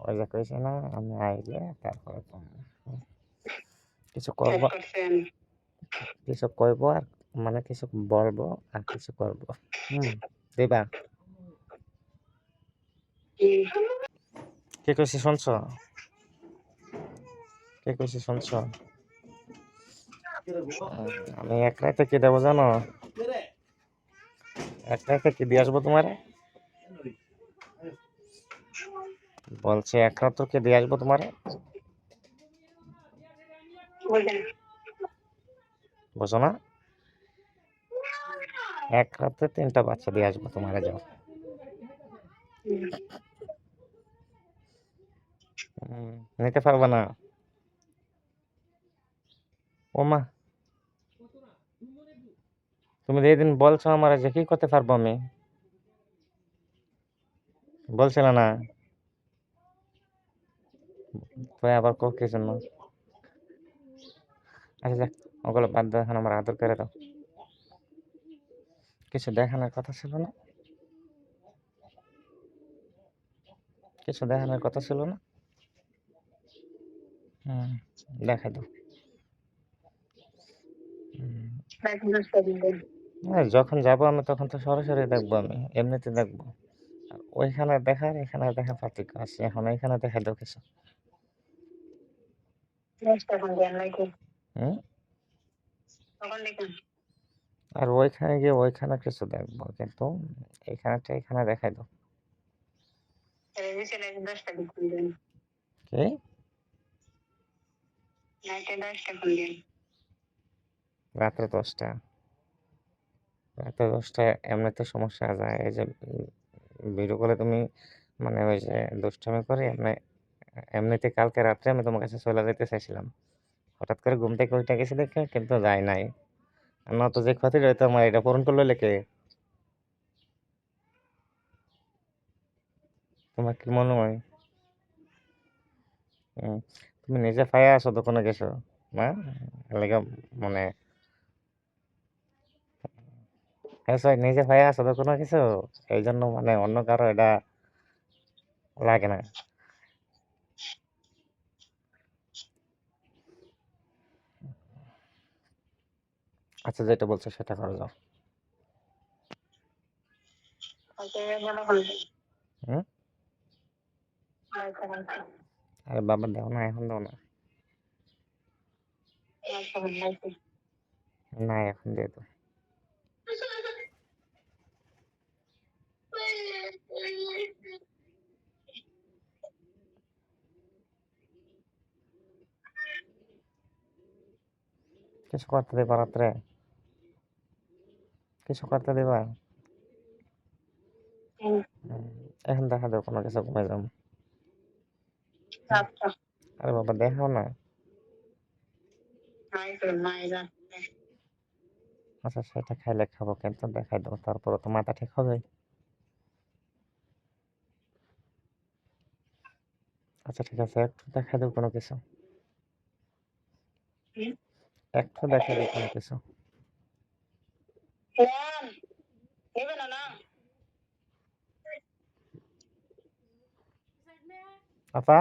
ওই যে কইছে না আমি আইলে তারপরে কিছু করব কিছু কইব আর মানে কিছু বলব আর কিছু করব হুম দিবা কি কে কইছি শুনছ কে কইছি শুনছ আমি এক রাতে কি দেবো জানো এক রাতে কি দিয়ে আসব তোমারে বলছি এক রাত কি দিয়ে আসব তোমারে। বুঝো না? এক রাতে তিনটা বাচ্চা দিয়ে আসব তোমারে যাও। নিতে পারবে না। ও মা তুমি যেদিন বলছো আমার যে কি করতে পারব আমি? বলছিল না। তুই আবার কো কি জন্য আচ্ছা যাক ওগুলো বাদ দাও এখন আমার আদর করে দাও। কিছু দেখানোর কথা ছিল না? কিছু দেখানোর কথা ছিল না? হুম দেখা দাও। হ্যাঁ, যখন যাব আমি তখন তো সরাসরি দেখব আমি এমনিতে দেখব। ওইখানে দেখার এখানে দেখা পার্থক্য আছে এখন এখানে দেখা দাও কিছু দশটা এখন দেন নাকি হুম দেখুন আর ওইখানে গিয়ে ওইখানে কিছু দেখব কিন্তু এখানেটা এখানে দেখাই দাও। কি? রাত্রে দশটা। রাত্রে দশটা এমনিতে সমস্যা যায় এই যে ভিডিও কলে তুমি মানে ওই যে দুষ্টামি করে এমনি এমনিতে কালকে রাত্রে আমি তোমার কাছে চলে যেতে চাইছিলাম। হঠাৎ করে ঘুম থেকে উঠে গেছি দেখে, কিন্তু যায় নাই। না তো যে ক্ষতি রয়েছে আমার, এটা পূরণ করল লেখে তোমার কি মনে হয়? তুমি নিজে পায়ে আসো দোকানে গেছো না লেগে মানে হ্যাঁ নিজে পায়ে আসো দোকানে গেছো? এই জন্য মানে অন্য কারও এটা লাগে না। আচ্ছা যেটা বলছো সেটা করে যাও। হুম? আচ্ছা আচ্ছা। আরে বাবা দাও না এখন দাও না। আচ্ছা আচ্ছা। না এখন দিয়ে দাও। কিছু করতে দিবা রাত্রে? কিছু করতে দিবা? এখন দেখা দাও কোনো কিছু আচ্ছা আরে বাবা দেখাও না। আচ্ছা সেটা খাইলে খাব কিন্তু দেখাই দেবো তারপরে তো মাথা ঠিক হবে। আচ্ছা ঠিক আছে একটু দেখাই দেবো কোনো কিছু? একটু দেখাই দেবো কোনো কিছু। নেন নেবে না না আপা